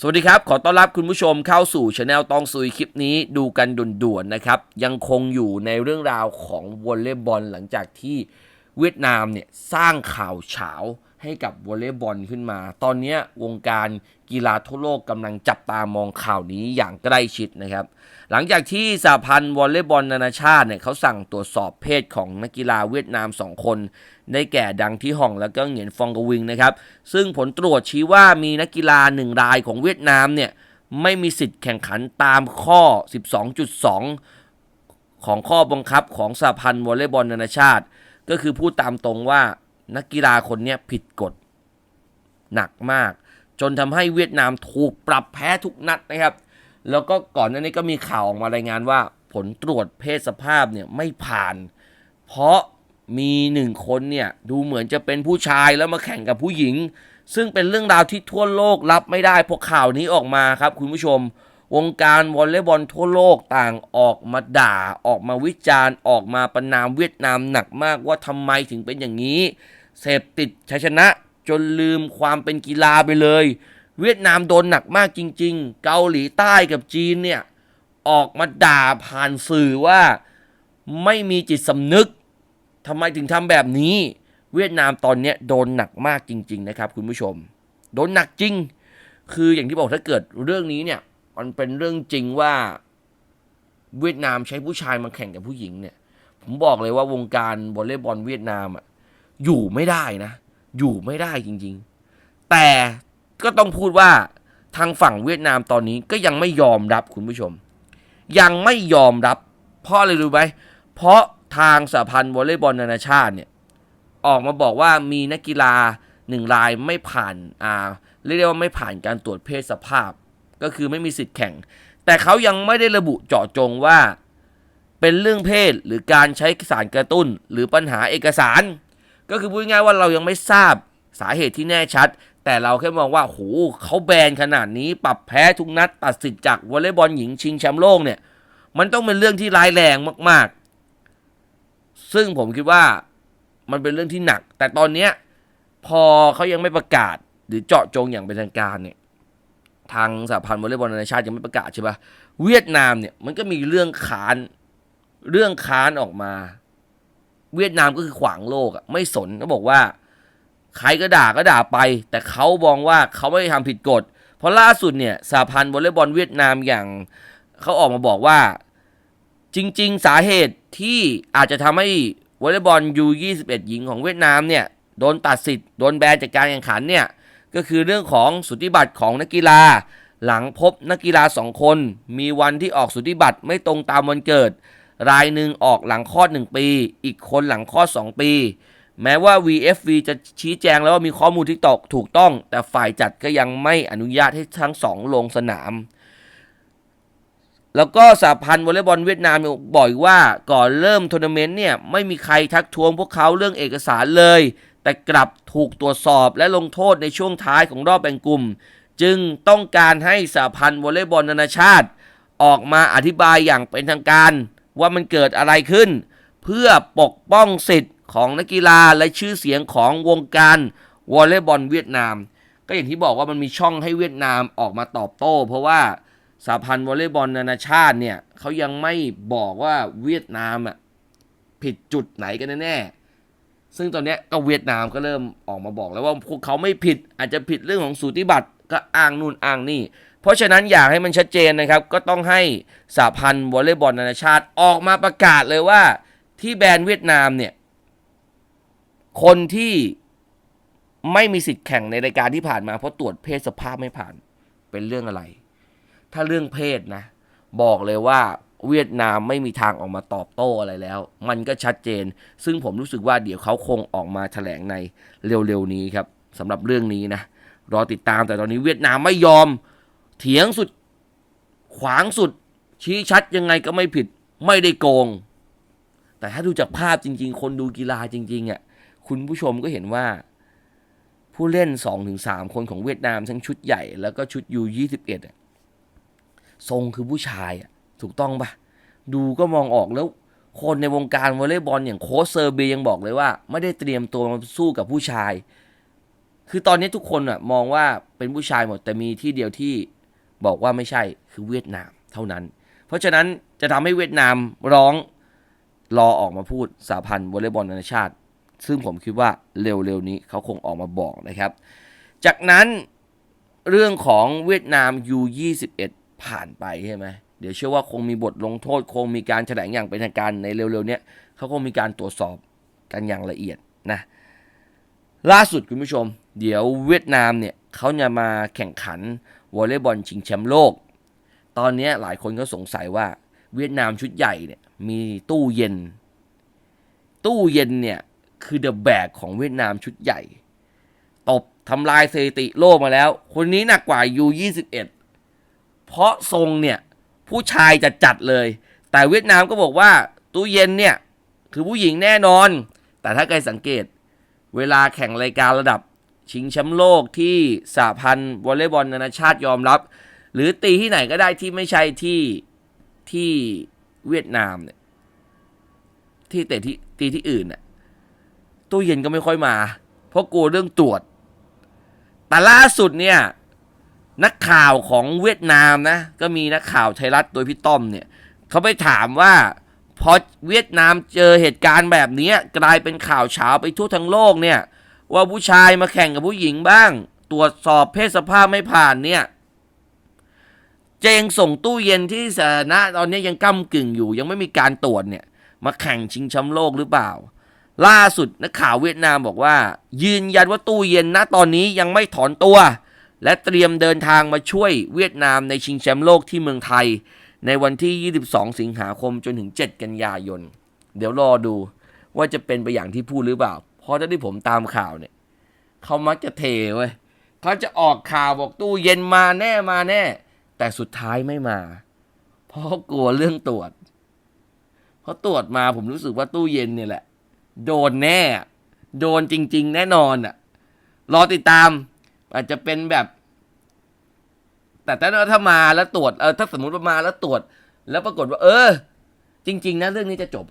สวัสดีครับ ขอต้อนรับคุณผู้ชมเข้าสู่ช anel ตองซุยคลิปนี้ดูกันด่วนๆนะครับ ยังคงอยู่ในเรื่องราวของวอลเลย์บอลหลังจากที่เวียดนามเนี่ยสร้างข่าวเฉาให้กับวอลเลย์บอลขึ้นมา ตอนนี้วงการ กีฬาทั่วโลกกำลังจับตามองข่าวนี้อย่างใกล้ชิดนะครับ หลังจากที่สหพันธ์วอลเลย์บอลนานาชาติเนี่ยเขาสั่งตรวจสอบเพศของนักกีฬาเวียดนาม 2 คน ได้แก่ดังที่ห่องแล้วก็เหงียนฟองกวิงนะครับ ซึ่งผลตรวจชี้ว่ามีนักกีฬาหนึ่งรายของเวียดนามเนี่ยไม่มีสิทธิ์แข่งขันตามข้อ 12.2 ของข้อบังคับของสหพันธ์วอลเลย์บอลนานาชาติ ก็คือพูดตามตรงว่านักกีฬาคนนี้ผิดกฎหนักมาก จนทำให้เวียดนามถูกปรับแพ้ทุกนัดนะครับ แล้วก็ก่อนหน้านี้ก็มีข่าวออกมารายงานว่า ผลตรวจเพศสภาพเนี่ยไม่ผ่าน เพราะมีหนึ่งคนเนี่ยดูเหมือนจะเป็นผู้ชายแล้วมาแข่งกับผู้หญิง ซึ่งเป็นเรื่องราวที่ทั่วโลกรับไม่ได้เพราะข่าวนี้ออกมาครับ คุณผู้ชม วงการวอลเลย์บอลทั่วโลกต่างออกมาด่า ออกมาวิจารณ์ ออกมาประนามเวียดนามหนักมากว่าทำไมถึงเป็นอย่างนี้ เสพติดชัยชนะ จนลืมความเป็นกีฬาไปเลย เวียดนามโดนหนักมากจริง ๆ เกาหลีใต้กับจีนเนี่ย ออกมาด่าผ่านสื่อว่าไม่มีจิตสำนึกทำไมถึงทำแบบนี้ เวียดนามตอนนี้โดนหนักมากจริง ๆ นะครับ คุณผู้ชม โดนหนักจริง คืออย่างที่บอกถ้าเกิดเรื่องนี้เนี่ยมันเป็นเรื่องจริงว่าเวียดนามใช้ผู้ชายมาแข่งกับผู้หญิงเนี่ย ผมบอกเลยว่าวงการวอลเลย์บอลเวียดนามอะอยู่ไม่ได้นะ อยู่ไม่ได้จริงๆ แต่ก็ต้องพูดว่าทางฝั่งเวียดนามตอนนี้ก็ยังไม่ยอมรับคุณผู้ชม ยังไม่ยอมรับเพราะอะไรรู้ไหมเพราะทางสหพันธ์วอลเลย์บอลนานาชาติเนี่ยออกมาบอกว่ามีนักกีฬาหนึ่งรายไม่ผ่านอ่าเรียกได้ว่าไม่ผ่านการตรวจเพศสภาพ ก็คือไม่มีสิทธิ์แข่ง แต่เขายังไม่ได้ระบุเจาะจงว่า เป็นเรื่องเพศหรือการใช้สารกระตุ้น หรือปัญหาเอกสาร ก็คือพูดง่ายว่าเรายังไม่ทราบสาเหตุที่แน่ชัด แต่เราแค่มองว่าโหเขาแบนขนาดนี้ ปรับแพ้ทุกนัดตัดสิทธิ์จากวอลเลย์บอลหญิงชิงแชมป์โลกเนี่ย มันต้องเป็นเรื่องที่ร้ายแรงมาก ๆ ซึ่งผมคิดว่ามันเป็นเรื่องที่หนัก แต่ตอนเนี้ยพอเขายังไม่ประกาศหรือเจาะจงอย่างเป็นทางการเนี่ยทางสหพันธ์วอลเลย์บอลนานาชาติยังไม่ประกาศใช่ปะเวียดนามเนี่ยมันก็มีเรื่องค้านเรื่องค้านออกมา เวียดนามก็คือขวางโลกอะไม่สนก็บอกว่า ใครก็ด่าก็ด่าไป แต่เขามองว่าเขาไม่ได้ทำผิดกฎ เพราะล่าสุดเนี่ยสหพันธ์วอลเลย์บอลเวียดนามอย่างเขาออกมาบอกว่า จริง ๆ สาเหตุที่อาจจะทำให้วอลเลย์บอลยู21 หญิงของเวียดนามเนี่ยโดนตัดสิทธิ์โดนแบนจากการแข่งขันเนี่ยก็คือเรื่องของสุติบัตรของนักกีฬา หลังพบนักกีฬาสองคน มีวันที่ออกสุติบัตรไม่ตรงตามวันเกิด รายหนึ่งออกหลังคลอด 1 ปี อีกคนหลังคลอด 2 ปี แม้ว่า VFV จะชี้แจงแล้วว่ามีข้อมูลที่ตกถูกต้อง แต่ฝ่ายจัดก็ยังไม่อนุญาตให้ทั้งสองลงสนาม แล้วก็สหพันธ์วอลเลย์บอลเวียดนามบอกอีกว่าก่อนเริ่มทัวร์นาเมนต์เนี่ยไม่มีใครทักท้วงพวกเขาเรื่องเอกสารเลย แต่กลับถูกตรวจสอบและลงโทษในช่วงท้ายของรอบแบ่งกลุ่ม จึงต้องการให้สหพันธ์วอลเลย์บอลนานาชาติ ออกมาอธิบายอย่างเป็นทางการ ว่ามันเกิดอะไรขึ้น เพื่อปกป้องสิทธิ์ของนักกีฬาและชื่อเสียงของวงการวอลเลย์บอลเวียดนาม ก็อย่างที่บอกว่ามันมีช่องให้เวียดนามออกมาตอบโต้ เพราะว่าสหพันธ์วอลเลย์บอลนานาชาติเนี่ยเขายังไม่บอกว่าเวียดนามอะผิดจุดไหนกันแน่ซึ่งตอนนี้ก็เวียดนามก็เริ่มออกมาบอกแล้วว่าพวกเขาไม่ผิดอาจจะผิดเรื่องของสูติบัตรก็อ้างนู่นอ้างนี่ ราะฉะนั้นอยากให้มันชัดเจนนะครับ ก็ต้องให้สหพันธ์วอลเลย์บอลนานาชาติออกมาประกาศเลยว่าที่แบนเวียดนามเนี่ย คนที่ไม่มีสิทธิ์แข่งในรายการที่ผ่านมาเพราะตรวจเพศสภาพไม่ผ่านเป็นเรื่องอะไร ถ้าเรื่องเพศนะ บอกเลยว่าเวียดนามไม่มีทางออกมาตอบโต้อะไรแล้ว มันก็ชัดเจน ซึ่งผมรู้สึกว่าเดี๋ยวเขาคงออกมาแถลงในเร็วๆนี้ครับสำหรับเรื่องนี้นะ รอติดตามแต่ตอนนี้เวียดนามไม่ยอม เถียงสุด ขวางสุด ชี้ชัดยังไงก็ไม่ผิด ไม่ได้โกง แต่ถ้าดูจากภาพจริง ๆ คนดูกีฬาจริงๆอะคุณผู้ชมก็เห็นว่า ผู้เล่น 2-3 คนของเวียดนามทั้งชุดใหญ่แล้วก็ชุด U21 อะทรงคือผู้ชายอะถูกต้องปะดูก็มองออกแล้วคนในวงการวอลเลย์บอลอย่างโค้ชเซอร์เบียยังบอกเลยว่า ไม่ได้เตรียมตัวมาสู้กับผู้ชาย คือตอนนี้ทุกคนอะมองว่าเป็นผู้ชายหมดแต่มีที่เดียวที่ บอกว่าไม่ใช่คือเวียดนามเท่านั้น เพราะฉะนั้นจะทำให้เวียดนามร้องรอออกมาพูดสาพันธ์วอลเลย์บอลนานาชาติ ซึ่งผมคิดว่าเร็วๆนี้เขาคงออกมาบอกนะครับ จากนั้นเรื่องของเวียดนาม U21 ผ่านไปใช่ไหมเดี๋ยวเชื่อว่าคงมีบทลงโทษ คงมีการแถลงอย่างเป็นทางการในเร็วๆนี้เขาคงมีการตรวจสอบกันอย่างละเอียดนะล่าสุดคุณผู้ชม เดี๋ยวเวียดนามเนี่ยเขาจะมาแข่งขัน วอลเลย์บอลชิงแชมป์โลก ตอนนี้หลายคนก็สงสัยว่าเวียดนามชุดใหญ่เนี่ยมีตู้เย็น ตู้เย็นเนี่ยคือเดอะแบกของเวียดนามชุดใหญ่ ตบทำลายสถิติโลกมาแล้ว คนนี้หนักกว่า U21 เพราะทรงเนี่ยผู้ชายจะจัดเลย แต่เวียดนามก็บอกว่าตู้เย็นเนี่ยคือผู้หญิงแน่นอน แต่ถ้าใครสังเกต เวลาแข่งรายการระดับ ชิงแชมป์โลกที่สหพันธ์วอลเลย์บอลนานาชาติยอมรับ หรือตีที่ไหนก็ได้ที่ไม่ใช่ที่ที่เวียดนามเนี่ยที่เตะที่ตีที่อื่นน่ะตู้เย็นก็ไม่ค่อยมา เพราะกลัวเรื่องตรวจ แต่ล่าสุดเนี่ยนักข่าวของเวียดนามนะ ก็มีนักข่าวไทยรัฐโดยพี่ต้อมเนี่ยเขาไปถามว่าพอเวียดนามเจอเหตุการณ์แบบนี้กลายเป็นข่าวเช้าไปทั่วทั้งโลกเนี่ย ว่าผู้ชายมาแข่งกับผู้หญิงบ้าง ตรวจสอบเพศสภาพไม่ผ่านเนี่ยเจงส่งตู้เย็นที่สาธารณะตอนนี้ยังก้ากึ่งอยู่ ยังไม่มีการตรวจเนี่ย มาแข่งชิงแชมป์โลกหรือเปล่า ล่าสุดนักข่าวเวียดนามบอกว่า ยืนยันว่าตู้เย็นณตอนนี้ยังไม่ถอนตัว และเตรียมเดินทางมาช่วยเวียดนามในชิงแชมป์โลกที่เมืองไทย ในวันที่ 22 สิงหาคมจนถึง 7 กันยายน เดี๋ยวรอดูว่าจะเป็นไปอย่างที่พูดหรือเปล่า ราะถ้าที่ผมตามข่าวเนี่ยเขามักจะเทเว้ยเขาจะออกข่าวบอกตู้เย็นมาแน่มาแน่ แต่สุดท้ายไม่มา เพราะกลัวเรื่องตรวจ เพราะตรวจมาผมรู้สึกว่าตู้เย็นเนี่ยแหละ โดนแน่ โดนจริง ๆ แน่นอนอะ รอติดตาม อาจจะเป็นแบบ แต่ถ้ามาแล้วตรวจเออถ้าสมมติว่ามาแล้วตรวจ แล้วปรากฏว่า เออ จริง ๆ นะเรื่องนี้จะจบ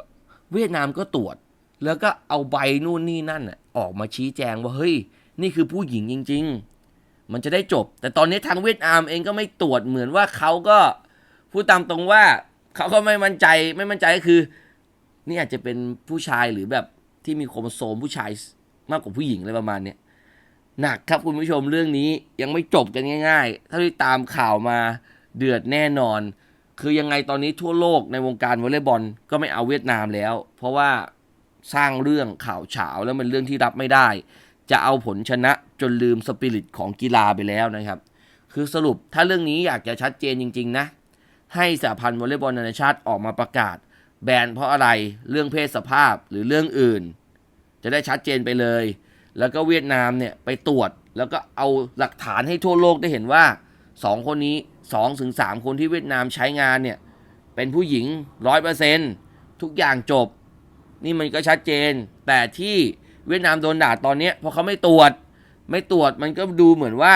เวียดนามก็ตรวจ แล้วก็เอาใบนู่นนี่นั่นน่ะออกมาชี้แจงว่าเฮ้ย นี่คือผู้หญิงจริง ๆ มันจะได้จบ แต่ตอนนี้ทางเวียดนามเองก็ไม่ตรวจเหมือนว่าเขาก็พูดตามตรงว่าเขาก็ไม่มั่นใจไม่มั่นใจก็คือ นี่อาจจะเป็นผู้ชายหรือแบบที่มีโครโมโซมผู้ชายมากกว่าผู้หญิงอะไรประมาณเนี้ยหนักครับคุณผู้ชมเรื่องนี้ยังไม่จบกันง่ายๆ ถ้าที่ตามข่าวมาเดือดแน่นอน คือยังไงตอนนี้ทั่วโลกในวงการวอลเลย์บอลก็ไม่เอาเวียดนามแล้ว เพราะว่า สร้างเรื่องข่าวเฉาแล้วมันเรื่องที่รับไม่ได้ จะเอาผลชนะจนลืมสปิริตของกีฬาไปแล้วนะครับ คือสรุปถ้าเรื่องนี้อยากจะชัดเจนจริง ๆ นะ ให้สหพันธ์วอลเลย์บอลนานาชาติออกมาประกาศ แบนเพราะอะไรเรื่องเพศสภาพหรือเรื่องอื่น จะได้ชัดเจนไปเลย แล้วก็เวียดนามเนี่ยไปตรวจแล้วก็เอาหลักฐานให้ทั่วโลกได้เห็นว่าสองคนนี้สองถึงสามคนที่เวียดนามใช้งานเนี่ยเป็นผู้หญิงร้อยเปอร์เซนทุกอย่างจบ นี่มันก็ชัดเจน แต่ที่เวียดนามโดนด่าตอนเนี้ยเพราะเขาไม่ตรวจ ไม่ตรวจมันก็ดูเหมือนว่า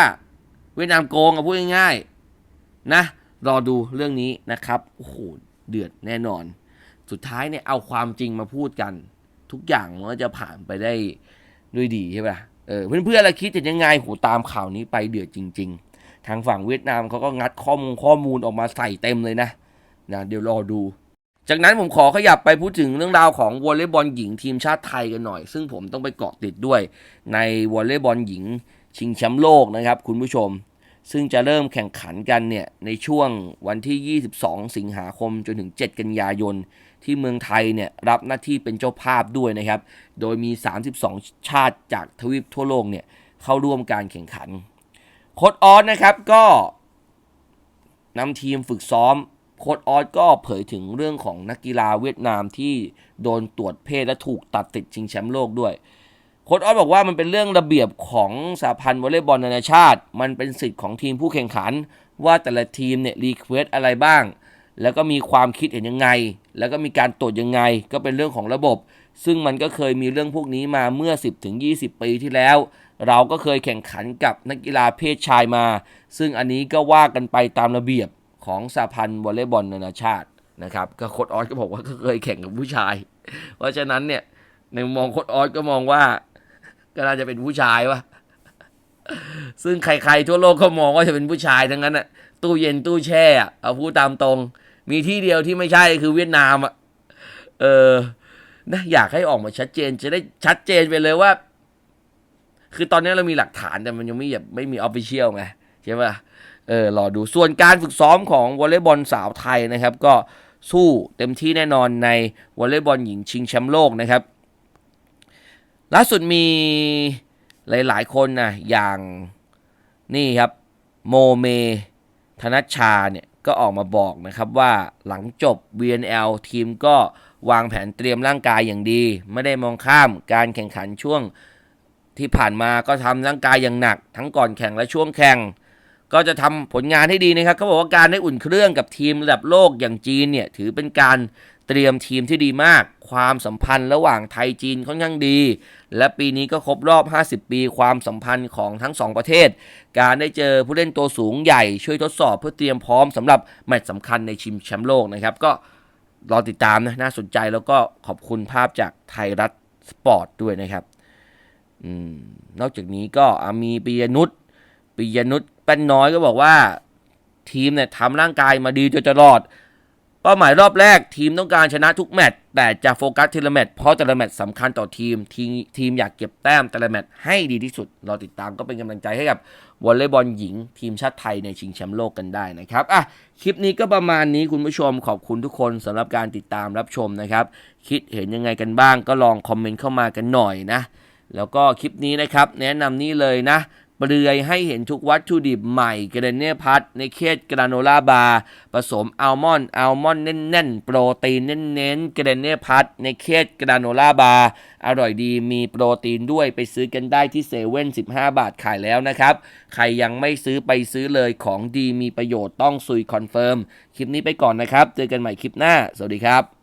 เวียดนามโกงอะพูดง่ายๆนะรอดูเรื่องนี้นะครับโอ้โหเดือดแน่นอน สุดท้ายเนี่ยเอาความจริงมาพูดกัน ทุกอย่างมันก็จะผ่านไปได้ด้วยดีใช่ปะเออเพื่อนๆเราคิดจะยังไงโหตามข่าวนี้ไปเดือดจริง ๆ ทางฝั่งเวียดนามเขาก็งัดข้อมูลข้อมูลออกมาใส่เต็มเลยนะนะเดี๋ยวรอดู จากนั้นผมขอขยับไปพูดถึงเรื่องราวของวอลเลย์บอลหญิงทีมชาติไทยกันหน่อย ซึ่งผมต้องไปเกาะติดด้วย ในวอลเลย์บอลหญิงชิงแชมป์โลกนะครับ คุณผู้ชม ซึ่งจะเริ่มแข่งขันกันเนี่ยในช่วงวันที่ 22 สิงหาคมจนถึง 7 กันยายน ที่เมืองไทยเนี่ยรับหน้าที่เป็นเจ้าภาพด้วยนะครับ โดยมี 32 ชาติจากทวีปทั่วโลกเนี่ยเข้าร่วมการแข่งขันโค้ดออสนะครับก็นำทีมฝึกซ้อม โค้ดออสก็เผยถึงเรื่องของนักกีฬาเวียดนามที่โดนตรวจเพศและถูกตัดติดชิงแชมป์โลกด้วยโค้ดออสบอกว่ามันเป็นเรื่องระเบียบของสหพันธ์วอลเลย์บอลนานาชาติ มันเป็นสิทธิ์ของทีมผู้แข่งขัน ว่าแต่ละทีมเนี่ยรีเควสอะไรบ้าง แล้วก็มีความคิดเห็นยังไง แล้วก็มีการตรวจยังไง ก็เป็นเรื่องของระบบ ซึ่งมันก็เคยมีเรื่องพวกนี้มาเมื่อ 10-20 ปีที่แล้ว เราก็เคยแข่งขันกับนักกีฬาเพศชายมา ซึ่งอันนี้ก็ว่ากันไปตามระเบียบ ของสหพันธ์วอลเลย์บอลนานาชาตินะครับก็โคดออสก็บอกว่าก็เคยแข่งกับผู้ชาย เพราะฉะนั้นเนี่ยในมองโคดออสก็มองว่าก็น่าจะเป็นผู้ชายวะซึ่งใครๆทั่วโลกก็มองว่าจะเป็นผู้ชายทั้งนั้นอะตู้เย็นตู้แช่อะเอาพูดตามตรง มีที่เดียวที่ไม่ใช่คือเวียดนามอะเออนะอยากให้ออกมาชัดเจนจะได้ชัดเจนไปเลยว่า คือตอนนี้เรามีหลักฐานแต่มันยังไม่แบบไม่มีออฟฟิเชียลไง ใช่ปะเออรอดูส่วนการฝึกซ้อมของวอลเลย์บอลสาวไทยนะครับ ก็สู้เต็มที่แน่นอนในวอลเลย์บอลหญิงชิงแชมป์โลกนะครับ ล่าสุดมีหลาย ๆ คนนะอย่างนี่ครับโมเมธนชชาเนี่ยก็ออกมาบอกนะครับว่าหลังจบ VNL ทีมก็วางแผนเตรียมร่างกายอย่างดี ไม่ได้มองข้ามการแข่งขันช่วงที่ผ่านมาก็ทำร่างกายอย่างหนัก ทั้งก่อนแข่งและช่วงแข่ง ก็จะทำผลงานให้ดีนะครับเขาบอกว่าการได้อุ่นเครื่องกับทีมระดับโลกอย่างจีนเนี่ยถือเป็นการเตรียมทีมที่ดีมาก ความสัมพันธ์ระหว่างไทยจีนค่อนข้างดี และปีนี้ก็ครบรอบ 50 ปี ความสัมพันธ์ของทั้งสองประเทศ การได้เจอผู้เล่นตัวสูงใหญ่ช่วยทดสอบเพื่อเตรียมพร้อมสำหรับแมตช์สำคัญในชิมแชมป์โลกนะครับ ก็รอติดตามนะ น่าสนใจแล้วก็ขอบคุณภาพจากไทยรัฐสปอร์ตด้วยนะครับอนอกจากนี้ก็อมีปิยนุช ปิยนุชแป้นน้อยก็บอกว่า ทีมเนี่ยทำร่างกายมาดีจนตลอด เป้าหมายรอบแรกทีมต้องการชนะทุกแมตช์แต่จะโฟกัสทีละแมตช์เพราะแต่ละแมตช์สำคัญต่อทีมทีม ทีมอยากเก็บแต้มแต่ละแมตช์ให้ดีที่สุดรอติดตามก็เป็นกำลังใจให้กับวอลเลย์บอลหญิง ทีมชาติไทยในชิงแชมป์โลกกันได้นะครับอะคลิปนี้ก็ประมาณนี้คุณผู้ชมขอบคุณทุกคนสำหรับการติดตามรับชมนะครับ คิดเห็นยังไงกันบ้างก็ลองคอมเมนต์เข้ามากันหน่อยนะ แล้วก็คลิปนี้นะครับแนะนำนี่เลยนะ เปลือยให้เห็นทุกวัตถุดิบใหม่เกรเน่พัทในเคสกราโนล่าบาร์ผสมอัลมอนด์อัลมอนด์แน่นๆ โปรตีนเน้นๆเกรเน่พัทในเคสกราโนล่าบาร์อร่อยดีมีโปรตีนด้วยไปซื้อกันได้ที่เซเว่น15บาทขายแล้วนะครับ ใครยังไม่ซื้อไปซื้อเลยของดีมีประโยชน์ต้องซุยคอนเฟิร์มคลิปนี้ไปก่อนนะครับ เจอกันใหม่คลิปหน้า สวัสดีครับ